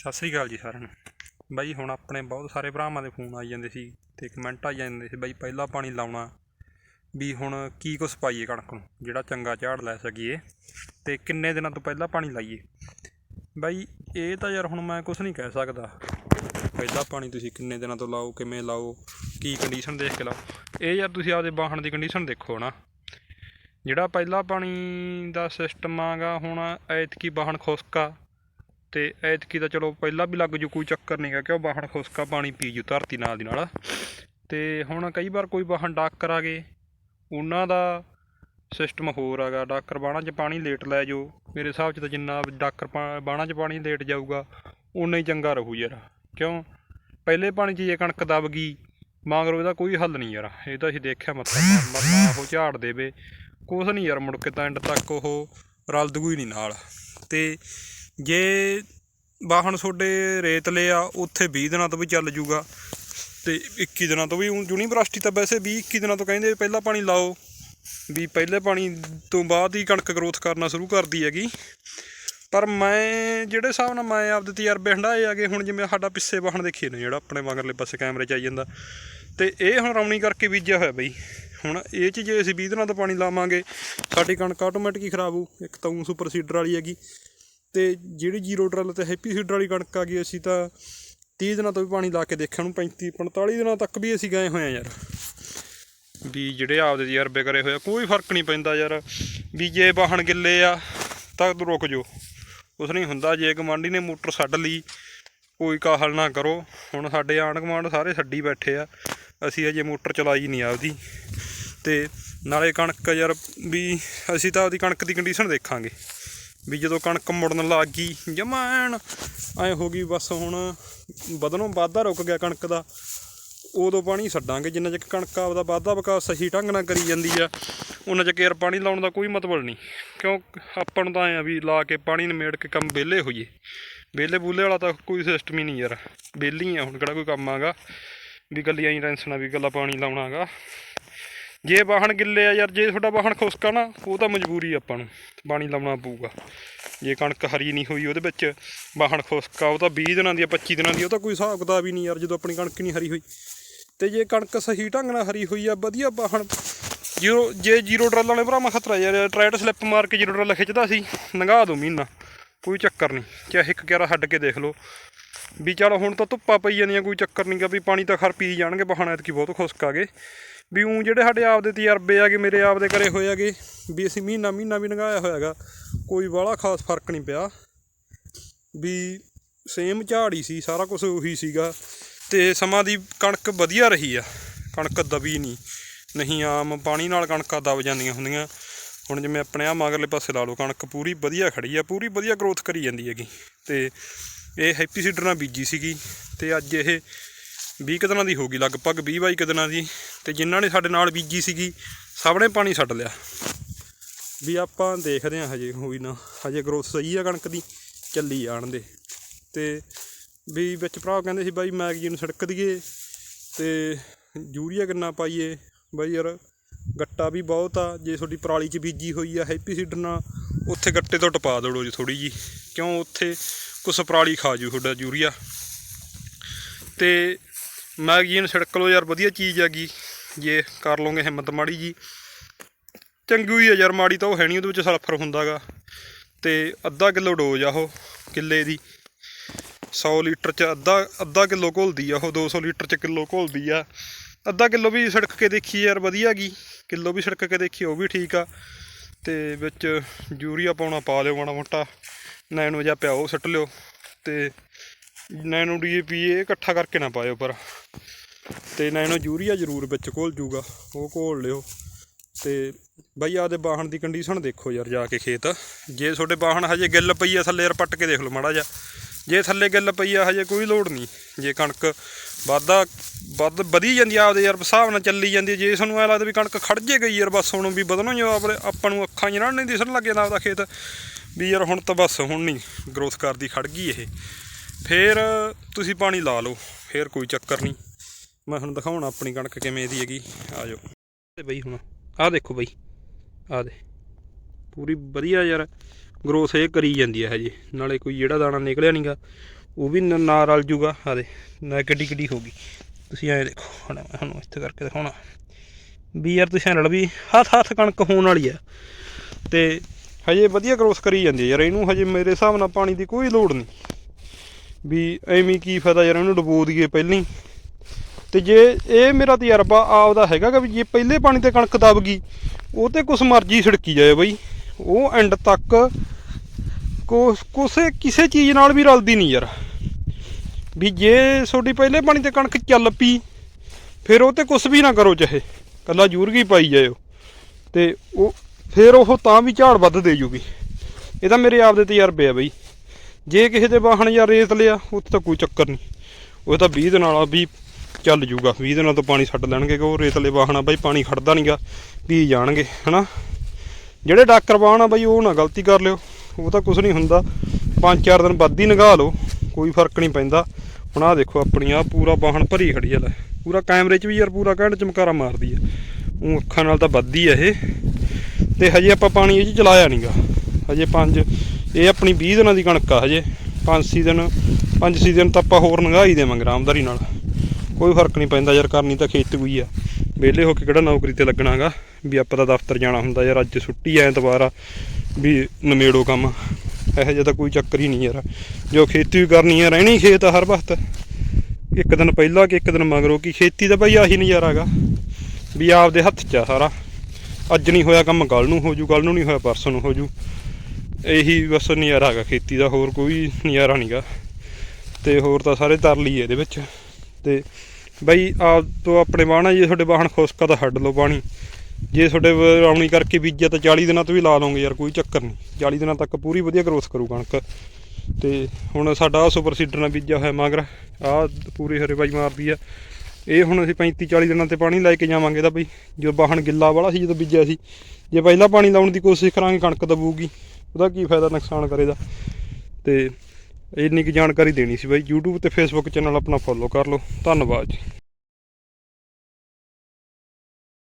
ਸਤਿ ਸ੍ਰੀ ਅਕਾਲ ਜੀ ਸਾਰਿਆਂ ਨੂੰ। ਬਾਈ, ਹੁਣ ਆਪਣੇ ਬਹੁਤ ਸਾਰੇ ਭਰਾਵਾਂ ਦੇ ਫੋਨ ਆਈ ਜਾਂਦੇ ਸੀ ਤੇ ਕਮੈਂਟ ਆਈ ਜਾਂਦੇ ਸੀ, ਬਾਈ ਪਹਿਲਾ ਪਾਣੀ ਲਾਉਣਾ, ਵੀ ਹੁਣ ਕੀ ਕੁਛ ਪਾਈਏ ਕਣਕ ਨੂੰ, ਜਿਹੜਾ ਚੰਗਾ ਝਾੜ ਲੈ ਸਕੀਏ ਤੇ ਕਿੰਨੇ ਦਿਨਾਂ ਤੋਂ ਪਹਿਲਾਂ ਪਾਣੀ ਲਾਈਏ। ਬਾਈ, ਇਹ ਤਾਂ ਯਾਰ ਹੁਣ ਮੈਂ ਕੁਛ ਨਹੀਂ ਕਹਿ ਸਕਦਾ। ਪਹਿਲਾ ਪਾਣੀ ਤੁਸੀਂ ਕਿੰਨੇ ਦਿਨਾਂ ਤੋਂ ਲਾਓ, ਕਿਵੇਂ ਲਾਓ, ਕੀ ਕੰਡੀਸ਼ਨ ਦੇਖ ਕੇ ਲਾਓ। ਇਹ ਯਾਰ ਤੁਸੀਂ ਆਪਦੇ ਵਾਹਣ ਦੀ ਕੰਡੀਸ਼ਨ ਦੇਖੋ ਨਾ। ਜਿਹੜਾ ਪਹਿਲਾ ਪਾਣੀ ਦਾ ਸਿਸਟਮ ਆਗਾ, ਹੁਣ ਐਤਕੀ ਵਾਹਣ ਖੁਸ਼ਕਾ ਤੇ ਐਤਕੀ ਤਾਂ ਚਲੋ ਪਹਿਲਾਂ ਵੀ ਲੱਗ ਜੂ ਕੋਈ ਚੱਕਰ ਨਹੀਂ ਹੈਗਾ ਕਿ ਉਹ ਵਾਹਣ ਖੁਸ਼ਕਾ ਪਾਣੀ ਪੀ ਜੂ ਧਰਤੀ ਨਾਲ ਦੀ ਨਾਲ। ਤੇ ਹੁਣ ਕਈ ਵਾਰ ਕੋਈ ਵਾਹਣ ਡਾਕਰ ਆ ਗਏ, ਉਹਨਾਂ ਦਾ ਸਿਸਟਮ ਹੋਰ ਹੈਗਾ ਡਾਕਰ ਬਾਣਾ 'ਚ ਪਾਣੀ ਲੇਟ ਲੈ ਜਾਓ। ਮੇਰੇ ਹਿਸਾਬ 'ਚ ਤਾਂ ਜਿੰਨਾ ਡਾਕਰ ਬਾਣਾ 'ਚ ਪਾਣੀ ਲੇਟ ਜਾਊਗਾ ਉਨਾ ਹੀ ਚੰਗਾ ਰਹੂ ਯਾਰ। ਕਿਉਂ? ਪਹਿਲੇ ਪਾਣੀ 'ਚ ਜੇ ਕਣਕ ਦਬ ਗਈ, ਮਗਰੋਂ ਇਹਦਾ ਕੋਈ ਹੱਲ ਨਹੀਂ ਯਾਰ। ਇਹ ਤਾਂ ਅਸੀਂ ਦੇਖਿਆ ਮੱਥਾ ਮਾਰ ਉਹ ਝਾੜ ਦੇਵੇ। ਕੁਛ ਨਹੀਂ ਯਾਰ, ਮੁੜ ਕੇ ਤਾਂ ਐਂਡ ਤੱਕ ਉਹ ਰਲਦੂ ਹੀ ਨਹੀਂ ਨਾਲ। ਤੇ ਜੇ ਵਾਹਣ ਤੁਹਾਡੇ ਰੇਤਲੇ ਆ, ਉੱਥੇ 20 ਦਿਨਾਂ ਤੋਂ ਵੀ ਚੱਲ ਜੂਗਾ। ਤੇ 21 ਦਿਨਾਂ ਤੋਂ ਵੀ ਯੂਨੀਵਰਸਿਟੀ ਤਾਂ ਵੈਸੇ 20 21 ਦਿਨਾਂ ਤੋਂ ਕਹਿੰਦੇ ਪਹਿਲਾਂ ਪਾਣੀ ਲਾਓ, ਵੀ ਪਹਿਲੇ ਪਾਣੀ ਤੋਂ ਬਾਅਦ ਹੀ ਕਣਕ ਗਰੋਥ ਕਰਨਾ ਸ਼ੁਰੂ ਕਰਦੀ ਹੈਗੀ। ਪਰ ਮੈਂ ਜਿਹੜੇ ਹਿਸਾਬ ਨਾਲ ਮੈਂ ਆਪਦੇ ਤਜਰਬੇ ਹੰਡਾਏ ਆਗੇ ਹੁਣ ਜਿਵੇਂ ਸਾਡਾ ਪਿੱਛੇ ਵਾਹਣ ਦੇਖੀਏ ਨੇ, ਜਿਹੜਾ ਆਪਣੇ ਮਗਰਲੇ ਪਾਸੇ ਕੈਮਰੇ 'ਚ ਆਈ ਜਾਂਦਾ, ਤੇ ਇਹ ਹੁਣ ਰੌਣੀ ਕਰਕੇ ਬੀਜਿਆ ਹੋਇਆ ਬਈ। ਹੁਣ ਇਹ 'ਚ ਜੇ ਅਸੀਂ 20 ਦਿਨਾਂ ਤੋਂ ਪਾਣੀ ਲਾਵਾਂਗੇ, ਸਾਡੀ ਕਣਕ ਆਟੋਮੈਟਿਕ ਹੀ ਖਰਾਬ ਹੋਊ, ਇੱਕ ਤਾਂ ਊਂ ਸੁਪਰ ਸੀਡਰ ਵਾਲੀ ਹੈਗੀ। ਅਤੇ ਜਿਹੜੀ ਜ਼ੀਰੋ ਡਰਲ ਅਤੇ ਹੈਪੀ ਸੀਡਰ ਵਾਲੀ ਕਣਕ ਆ ਗਈ ਅਸੀਂ ਤਾਂ ਤੀਹ ਦਿਨਾਂ ਤੋਂ ਵੀ ਪਾਣੀ ਲਾ ਕੇ ਦੇਖਿਆ ਨੂੰ 35 45 ਦਿਨਾਂ ਤੱਕ ਵੀ ਅਸੀਂ ਗਏ ਹੋਏ ਆ ਯਾਰ। ਵੀ ਜਿਹੜੇ ਆਪਦੇ ਤਜਰਬੇ ਕਰੇ ਹੋਏ ਆ, ਕੋਈ ਫ਼ਰਕ ਨਹੀਂ ਪੈਂਦਾ ਯਾਰ। ਵੀ ਜੇ ਵਾਹਣ ਗਿੱਲੇ ਆ, ਤਾਂ ਤੂੰ ਰੁਕ ਜਾਓ। ਕੁਛ ਨਹੀਂ ਹੁੰਦਾ, ਜੇ ਗਮਾਂਡੀ ਨੇ ਮੋਟਰ ਛੱਡ ਲਈ, ਕੋਈ ਕਾਹਲ ਨਾ ਕਰੋ। ਹੁਣ ਸਾਡੇ ਆਂਢ ਗੁਆਂਢ ਸਾਰੇ ਛੱਡੀ ਬੈਠੇ ਆ। ਅਸੀਂ ਅਜੇ ਮੋਟਰ ਚਲਾਈ ਨਹੀਂ ਆਪਦੀ। ਤੇ ਨਾਲੇ ਕਣਕ ਯਾਰ, ਵੀ ਅਸੀਂ ਤਾਂ ਉਹਦੀ ਕਣਕ ਦੀ ਕੰਡੀਸ਼ਨ ਦੇਖਾਂਗੇ। ਵੀ ਜਦੋਂ ਕਣਕ ਮੁੜਨ ਲੱਗ ਗਈ ਜਮਾ ਐਨ ਐ ਹੋ ਗਈ ਬਸ ਹੁਣ ਵਧਣੋਂ ਵਾਧਾ ਰੁਕ ਗਿਆ ਕਣਕ ਦਾ। ਉਦੋਂ ਪਾਣੀ ਛੱਡਾਂਗੇ, ਜਿੰਨਾ ਚਿਰ ਕਣਕ ਆਪਦਾ ਵਾਧਾ ਵਿਕਾਸ ਸਹੀ ਢੰਗ ਨਾਲ ਕਰੀ ਜਾਂਦੀ ਆ, ਉਹਨਾਂ ਚਿਰ ਯਾਰ ਪਾਣੀ ਲਾਉਣ ਦਾ ਕੋਈ ਮਤਲਬ ਨਹੀਂ। ਕਿਉਂ ਆਪਾਂ ਨੂੰ ਤਾਂ ਐ ਆ ਵੀ ਲਾ ਕੇ ਪਾਣੀ ਨਿਮੇੜ ਕੇ ਕੰਮ ਵਿਹਲੇ ਹੋਈਏ। ਵਿਹਲੇ ਬੂਲੇ ਵਾਲਾ ਤਾਂ ਕੋਈ ਸਿਸਟਮ ਹੀ ਨਹੀਂ ਯਾਰ। ਵਿਹਲੀ ਆ ਹੁਣ ਕਿਹੜਾ ਕੋਈ ਕੰਮ ਆਗਾ। ਵੀ ਗੱਲੀਆਂ ਹੀ ਟੈਨਸ਼ਨ ਆ ਵੀ ਗੱਲਾਂ ਪਾਣੀ ਲਾਉਣਾਗਾ ਜੇ ਵਾਹਣ ਗਿੱਲੇ ਆ ਯਾਰ, ਜੇ ਤੁਹਾਡਾ ਵਾਹਣ ਖੁਸ਼ਕਾ ਨਾ, ਉਹ ਤਾਂ ਮਜਬੂਰੀ ਆਪਾਂ ਨੂੰ ਪਾਣੀ ਲਾਉਣਾ ਪਊਗਾ। ਜੇ ਕਣਕ ਹਰੀ ਨਹੀਂ ਹੋਈ ਉਹਦੇ ਵਿੱਚ ਵਾਹਣ ਖੁਸ਼ਕਾ ਉਹ ਤਾਂ 20 ਦਿਨਾਂ ਦੀ ਆ 25 ਦਿਨਾਂ ਦੀ ਉਹ ਤਾਂ ਕੋਈ ਹਿਸਾਬ ਕਿਤਾਬ ਹੀ ਨਹੀਂ ਯਾਰ, ਜਦੋਂ ਆਪਣੀ ਕਣਕ ਨਹੀਂ ਹਰੀ ਹੋਈ। ਤੇ ਜੇ ਕਣਕ ਸਹੀ ਢੰਗ ਨਾਲ ਹਰੀ ਹੋਈ ਆ, ਵਧੀਆ ਵਾਹਣ। ਜੀਰੋ, ਜੇ ਜੀਰੋ ਡਰਲ ਵਾਲੇ ਭਰਾਵਾਂ ਖਤਰਾ ਯਾਰ ਟਰਾਈਡ ਸਲਿੱਪ ਮਾਰ ਕੇ ਜੀਰੋ ਡਰਲ ਖਿੱਚਦਾ ਸੀ, ਲੰਘਾ ਦੋ ਮਹੀਨਾ, ਕੋਈ ਚੱਕਰ ਨਹੀਂ। ਚਾਹੇ ਇੱਕ ਕਿਆਰਾ ਛੱਡ ਕੇ ਦੇਖ ਲਓ ਵੀ ਚਲ ਹੁਣ ਤਾਂ ਧੁੱਪਾਂ ਪਈ ਜਾਂਦੀਆਂ, ਕੋਈ ਚੱਕਰ ਨਹੀਂ ਗਾ ਵੀ ਪਾਣੀ ਤਾਂ ਖਰ ਪੀ ਜਾਣਗੇ ਵਾਹਣ ਐਤਕੀ ਬਹੁਤ ਖੁਸ਼ਕ ਆ ਗਏ। ਵੀ ਉਹ ਜਿਹੜੇ ਸਾਡੇ ਆਪ ਦੇ ਤਜਰਬੇ ਆਗੇ ਮੇਰੇ ਆਪ ਦੇ ਕਰੇ ਹੋਏ ਆਗੇ ਵੀ ਅਸੀਂ ਮਹੀਨਾ ਮਹੀਨਾ ਵੀ ਲੰਘਾਇਆ ਹੋਇਆਗਾ ਕੋਈ ਵਾਲਾ ਖਾਸ ਫ਼ਰਕ ਨਹੀਂ ਪਿਆ। ਵੀ ਸੇਮ ਝਾੜੀ ਸੀ, ਸਾਰਾ ਕੁਝ ਉਹੀ ਸੀਗਾ, ਤੇ ਸਮਾਂ ਦੀ ਕਣਕ ਵਧੀਆ ਰਹੀ ਆ। ਕਣਕ ਦਬੀ ਨਹੀਂ ਨਹੀਂ ਆਮ ਪਾਣੀ ਨਾਲ ਕਣਕਾਂ ਦਬ ਜਾਂਦੀਆਂ ਹੁੰਦੀਆਂ। ਹੁਣ ਜਿਵੇਂ ਆਪਣੇ ਆ ਮਗਰਲੇ ਪਾਸੇ ਲਾ ਲਓ, ਕਣਕ ਪੂਰੀ ਵਧੀਆ ਖੜੀ ਆ, ਪੂਰੀ ਵਧੀਆ ਗਰੋਥ ਕਰੀ ਜਾਂਦੀ ਹੈਗੀ। ਤੇ ਇਹ ਹੈਪੀ ਸੀਡਰ ਨਾਲ ਬੀਜੀ ਸੀਗੀ ਤੇ ਅੱਜ ਇਹ 20 ਕੁ ਦੀ ਹੋ ਗਈ, ਲਗਭਗ 20 22 ਕੁ ਦਿਨਾਂ ਦੀ ਤੇ ਜਿਨ੍ਹਾਂ ਨੇ ਸਾਡੇ ਨਾਲ ਬੀਜੀ ਸੀਗੀ, ਸਭ ਨੇ ਪਾਣੀ ਛੱਡ ਲਿਆ। ਵੀ ਆਪਾਂ ਦੇਖਦੇ ਹਾਂ ਹਜੇ ਹੋਈ ਨਾ, ਹਜੇ ਗਰੋਥ ਸਹੀ ਆ ਕਣਕ ਦੀ, ਚੱਲੀ ਜਾਣ ਦੇ। ਤੇ ਵੀ ਵਿੱਚ ਭਰਾ ਕਹਿੰਦੇ ਸੀ ਬਾਈ ਮੈਗਜ਼ੀਨ ਸੜਕ ਦਈਏ ਤੇ ਯੂਰੀਆ ਕਿੰਨਾ ਪਾਈਏ? ਬਾਈ ਯਾਰ, ਗੱਟਾ ਵੀ ਬਹੁਤ ਆ, ਜੇ ਤੁਹਾਡੀ ਪਰਾਲੀ 'ਚ ਬੀਜੀ ਹੋਈ ਆ ਹੈਪੀ ਸੀਡਰ ਨਾਲ ਉੱਥੇ ਗੱਟੇ ਤੋਂ ਟਪਾ ਦੜੋ ਜੀ ਥੋੜੀ ਜੀ ਕਿਉਂ ਉੱਥੇ ਕੁਛ ਪਰਾਲੀ ਖਾ ਜੂ ਤੁਹਾਡਾ ਯੂਰੀਆ। ਤੇ ਮੈਗਜ਼ੀਨ ਛਿੜਕ ਲਓ ਯਾਰ, ਵਧੀਆ ਚੀਜ਼ ਹੈਗੀ ਜੇ ਕਰ ਲਓਗੇ ਹਿੰਮਤ ਮਾੜੀ ਜੀ। ਚੰਗੀ ਹੋਈ ਆ ਯਾਰ, ਮਾੜੀ ਤਾਂ ਉਹ ਹੈ ਨਹੀਂ ਉਹਦੇ ਵਿੱਚ ਸਲਫਰ ਹੁੰਦਾਗਾ। ਤੇ ਅੱਧਾ ਕਿਲੋ ਡੋਜ਼ ਆ ਉਹ ਕਿੱਲੇ ਦੀ। 100 ਲੀਟਰ ਚ ਅੱਧਾ ਅੱਧਾ ਕਿਲੋ ਘੋਲਦੀ ਆ ਉਹ 200 ਲੀਟਰ ਚ ਕਿਲੋ ਘੋਲਦੀ ਆ। ਅੱਧਾ ਕਿਲੋ ਵੀ ਛਿੜਕ ਕੇ ਦੇਖੀ ਯਾਰ, ਵਧੀਆ ਗੀ ਕਿਲੋ ਵੀ ਛਿੜਕ ਕੇ ਦੇਖੀ, ਉਹ ਵੀ ਠੀਕ ਆ। ਤੇ ਵਿੱਚ ਯੂਰੀਆ ਪਾਉਣਾ ਪਾ ਲਿਓ ਮਾੜਾ ਮੋਟਾ। ਨੈਣੋ ਜਾਂ ਪਿਆਓ, ਸੁੱਟ ਲਿਓ ਤੇ ਨੈਨੋ ਡੀਏਪੀ ਇਹ ਇਕੱਠਾ ਕਰਕੇ ਨਾ ਪਾਇਓ ਪਰ। ਤੇ ਨੈਨੋ ਯੂਰੀਆ ਜ਼ਰੂਰ ਵਿੱਚ ਘੋਲ ਜੂਗਾ, ਉਹ ਘੋਲ ਲਿਓ। ਤੇ ਬਾਈ ਆਦੇ ਬਾਹਣ ਦੀ ਕੰਡੀਸ਼ਨ ਦੇਖੋ ਯਾਰ ਜਾ ਕੇ ਖੇਤ। ਜੇ ਤੁਹਾਡੇ ਬਾਹਣ ਹਜੇ ਗਿੱਲ ਪਈ ਆ, ਥੱਲੇ ਯਾਰ ਪੱਟ ਕੇ ਦੇਖ ਲਓ ਮਾੜਾ ਜਿਹਾ। ਜੇ ਥੱਲੇ ਗਿੱਲ ਪਈ ਆ, ਹਜੇ ਕੋਈ ਲੋੜ ਨਹੀਂ। ਜੇ ਕਣਕ ਵਾਧਾ, ਵੱਧ ਵਧੀ ਜਾਂਦੀ ਆ, ਆਪਦੇ ਯਾਰ ਹਿਸਾਬ ਨਾਲ ਚੱਲੀ ਜਾਂਦੀ ਜੇ ਸਾਨੂੰ ਐ ਲੱਗਦਾ ਵੀ ਕਣਕ ਖੜ ਜੇ ਗਈ ਯਾਰ, ਬਸ ਹੁਣ ਵੀ ਵਧਣੋਂ ਜੋ ਆਪਣੇ ਆਪਾਂ ਨੂੰ ਅੱਖਾਂ ਜਿਹਨਾਂ ਨਹੀਂ ਦਿਸਣ ਲੱਗ ਜਾਂਦਾ ਆਪਦਾ ਖੇਤ। ਵੀ ਯਾਰ ਹੁਣ ਤਾਂ ਬਸ ਹੁਣ ਨਹੀਂ ਗਰੋਥ ਕਰਦੀ ਖੜ ਗਈ ਇਹ। ਫੇਰ ਤੁਸੀਂ ਪਾਣੀ ਲਾ ਲਓ, ਫੇਰ ਕੋਈ ਚੱਕਰ ਨਹੀਂ। ਮੈਂ ਹੁਣ ਦਿਖਾਉਣਾ ਆਪਣੀ ਕਣਕ ਕਿਵੇਂ ਦੀ ਹੈਗੀ। ਆ ਜਾਓ। ਤੇ ਬਈ ਹੁਣ, ਆਹ ਦੇਖੋ ਬਈ, ਆਹ ਦੇ। ਪੂਰੀ ਵਧੀਆ ਯਾਰ। ਗਰੋਥ ਇਹ ਕਰੀ ਜਾਂਦੀ ਹੈ ਹਜੇ ਨਾਲੇ ਕੋਈ ਜਿਹੜਾ ਦਾਣਾ ਨਿਕਲਿਆ ਨਹੀਂਗਾ ਉਹ ਵੀ ਨ- ਨਾ ਰਲ ਜੂਗਾ ਆ ਨਾ ਕਿੱਡੀ ਕਿੱਡੀ ਹੋ ਗਈ। ਤੁਸੀਂ ਐਂ ਦੇਖੋ, ਹੁਣ ਮੈਂ ਤੁਹਾਨੂੰ ਇੱਥੇ ਕਰਕੇ ਦਿਖਾਉਣਾ। ਵੀ ਯਾਰ ਤੁਸੀਂ ਐਂ ਲੜ ਵੀ ਹੱਥ ਹੱਥ ਕਣਕ ਹੋਣ ਵਾਲੀ ਆ। ਤੇ ਹਜੇ ਵਧੀਆ ਗਰੋਥ ਕਰੀ ਜਾਂਦੀ ਹੈ ਯਾਰ, ਇਹਨੂੰ ਹਜੇ ਮੇਰੇ ਹਿਸਾਬ ਨਾਲ ਪਾਣੀ ਦੀ ਕੋਈ ਲੋੜ ਨਹੀਂ। ਵੀ ਐਵੇਂ ਕੀ ਫਾਇਦਾ ਯਾਰ, ਇਹਨੂੰ ਡਬੋ ਦਈਏ ਪਹਿਲਾਂ ਹੀ। ਤੇ ਜੇ ਇਹ ਮੇਰਾ ਤਜਰਬਾ ਆਪਦਾ ਹੈਗਾ ਕਿ ਵੀ ਜੇ ਪਹਿਲੇ ਪਾਣੀ ਤੇ ਕਣਕ ਦਬ ਗਈ, ਉਹ ਤੇ ਕੁਛ ਮਰਜ਼ੀ ਛਿੜਕੀ ਜਾਏ ਬਈ। ਉਹ ਐਂਡ ਤੱਕ ਕੋਸੇ ਕਿਸੇ ਚੀਜ਼ ਨਾਲ ਵੀ ਰਲਦੀ ਨਹੀਂ ਯਾਰ। ਵੀ ਜੇ ਤੁਹਾਡੀ ਪਹਿਲੇ ਪਾਣੀ ਤੇ ਕਣਕ ਚੱਲ ਪਈ, ਫਿਰ ਉਹ ਤੇ ਕੁਛ ਵੀ ਨਾ ਕਰੋ ਚਾਹੇ ਕੱਲਾ ਜੂਰਗੀ ਪਾਈ ਜਾਇਓ। ਤੇ ਉਹ ਫਿਰ ਉਹ ਤਾਂ ਵੀ ਝਾੜ ਵੱਧ ਦੇ ਜੂਗੀ। ਇਹ ਤਾਂ ਮੇਰੇ ਆਪ ਦੇ ਤਜਰਬੇ ਆ ਬਈ। ਜੇ ਕਿਸੇ ਦੇ ਵਾਹਣ ਜਾਂ ਰੇਤ ਲਿਆ ਉੱਥੇ ਤਾਂ ਕੋਈ ਚੱਕਰ ਨਹੀਂ। ਉਹ ਤਾਂ 20 ਦਿਨਾਂ ਵਾਲਾ ਵੀ ਚੱਲ ਜੂਗਾ। 20 ਦਿਨਾਂ ਤੋਂ ਪਾਣੀ ਛੱਡ ਲੈਣਗੇ ਕਿ ਉਹ ਰੇਤਲੇ ਵਾਹਣ ਆ ਬਈ, ਪਾਣੀ ਖੜਦਾ ਨਹੀਂਗਾ ਪੀ ਜਾਣਗੇ, ਹਨਾ? ਜਿਹੜੇ ਡਾਕਰ ਵਾਹਣ ਆ ਬਈ, ਉਹ ਨਾ ਗਲਤੀ ਕਰ ਲਿਓ। ਉਹ ਤਾਂ ਕੁਝ ਨਹੀਂ ਹੁੰਦਾ। ਪੰਜ ਚਾਰ ਦਿਨ ਵੱਧ ਹੀ ਨਗਾ ਲਓ। ਕੋਈ ਫ਼ਰਕ ਨਹੀਂ ਪੈਂਦਾ। ਹੁਣ ਆਹ ਦੇਖੋ, ਆਪਣੀ ਆ ਪੂਰਾ ਵਾਹਣ ਭਰੀ ਖੜੀ ਆ ਲੈ। ਪੂਰਾ ਕੈਮਰੇ 'ਚ ਵੀ ਯਾਰ ਪੂਰਾ ਘੈਂਟ ਚਮਕਾਰਾ ਮਾਰਦੀ ਆ। ਉਹ ਅੱਖਾਂ ਨਾਲ ਤਾਂ ਵੱਧਦੀ ਆ ਇਹ। ਤੇ ਹਜੇ ਆਪਾਂ ਪਾਣੀ ਇਹ 'ਚ ਚਲਾਇਆ ਨਹੀਂਗਾ ਹਜੇ ਪੰਜ, ਇਹ ਆਪਣੀ 20 ਦਿਨਾਂ ਦੀ ਕਣਕ ਆ ਹਜੇ। ਪੰਜ ਛੇ ਦਿਨ, ਪੰਜ ਛੇ ਦਿਨ ਤਾਂ ਆਪਾਂ ਹੋਰ ਨਗਾਈ ਦੇਵਾਂਗੇ, ਆਰਾਮਦਾਰੀ ਨਾਲ। ਕੋਈ ਫ਼ਰਕ ਨਹੀਂ ਪੈਂਦਾ ਯਾਰ, ਕਰਨੀ ਤਾਂ ਖੇਤ ਕੋਈ ਆ। ਵਿਹਲੇ ਹੋ ਕੇ ਕਿਹੜਾ ਨੌਕਰੀ ਤੇ ਲੱਗਣਾਗਾ ਵੀ ਆਪਾਂ ਤਾਂ ਦਫ਼ਤਰ ਜਾਣਾ ਹੁੰਦਾ ਯਾਰ, ਅੱਜ ਛੁੱਟੀ ਐ ਐਤਵਾਰ ਆ, ਵੀ ਨਮੇੜੋ ਕੰਮ। ਇਹੋ ਜਿਹਾ ਤਾਂ ਕੋਈ ਚੱਕਰ ਹੀ ਨਹੀਂ ਯਾਰ। ਜੋ ਖੇਤੀ ਵੀ ਕਰਨੀ ਹੈ ਰਹਿਣੀ ਖੇਤ ਹਰ ਵਕਤ। ਇੱਕ ਦਿਨ ਪਹਿਲਾਂ ਕਿ ਇੱਕ ਦਿਨ ਮਗਰੋਂ ਕਿ ਖੇਤੀ ਦਾ ਬਈ ਆਹੀ ਨਜ਼ਾਰਾ ਹੈਗਾ। ਵੀ ਆਪਦੇ ਹੱਥ 'ਚ ਆ ਸਾਰਾ। ਅੱਜ ਨਹੀਂ ਹੋਇਆ ਕੰਮ ਕੱਲ ਨੂੰ ਹੋ ਜੂ ਕੱਲ ਨੂੰ ਨਹੀਂ ਹੋਇਆ, ਪਰਸੋਂ ਨੂੰ ਹੋ ਜੂ ਇਹੀ ਬਸ ਨਜ਼ਾਰਾ ਹੈਗਾ ਖੇਤੀ ਦਾ, ਹੋਰ ਕੋਈ ਨਜ਼ਾਰਾ ਨਹੀਂਗਾ ਤੇ ਹੋਰ ਤਾਂ ਸਾਰੇ ਤਰਲੀ ਇਹਦੇ ਵਿੱਚ। ਤੇ ਬਈ ਆਪ ਤੋਂ ਆਪਣੇ ਵਾਹਣਾ ਜੇ ਤੁਹਾਡੇ ਵਾਹਣ ਖੁਸ਼ਕਾ ਤਾਂ ਹੱਡ ਲਓ ਪਾਣੀ ਜੇ ਤੁਹਾਡੇ ਆਉਣੀ ਕਰਕੇ ਬੀਜਿਆ ਤਾਂ 40 ਦਿਨਾਂ ਤੋਂ ਵੀ ਲਾ ਲਓਗੇ ਯਾਰ, ਕੋਈ ਚੱਕਰ ਨਹੀਂ। 40 ਦਿਨਾਂ ਤੱਕ ਪੂਰੀ ਵਧੀਆ ਗਰੋਥ ਕਰੂ ਕਣਕ। ਤੇ ਹੁਣ ਸਾਡਾ ਆਹ ਸੁਪਰ ਸੀਡਰ ਨਾਲ ਬੀਜਿਆ ਹੋਇਆ ਮਗਰ, ਆਹ ਪੂਰੀ ਹਰੇ ਬਾਈ ਮਾਰਦੀ ਆ। ਇਹ ਹੁਣ ਅਸੀਂ 35 40 ਦਿਨਾਂ ਤੇ ਪਾਣੀ ਲੈ ਕੇ ਜਾਵਾਂਗੇ ਤਾਂ ਬਈ ਜੋ ਵਾਹਣ ਗਿੱਲਾ ਵਾਲਾ ਸੀ, ਜਦੋਂ ਬੀਜਿਆ ਸੀ। ਜੇ ਪਹਿਲਾਂ ਪਾਣੀ ਲਾਉਣ ਦੀ ਕੋਸ਼ਿਸ਼ ਕਰਾਂਗੇ, ਕਣਕ ਦਬੂਗੀ। ਉਹਦਾ ਕੀ ਫਾਇਦਾ ਨੁਕਸਾਨ ਕਰੇਗਾ ਤੇ ਇੰਨੀ ਕੁ ਜਾਣਕਾਰੀ ਦੇਣੀ ਸੀ ਬਾਈ YouTube ਤੇ Facebook ਚੈਨਲ ਆਪਣਾ ਫੋਲੋ ਕਰ ਲਓ। ਧੰਨਵਾਦ ਜੀ।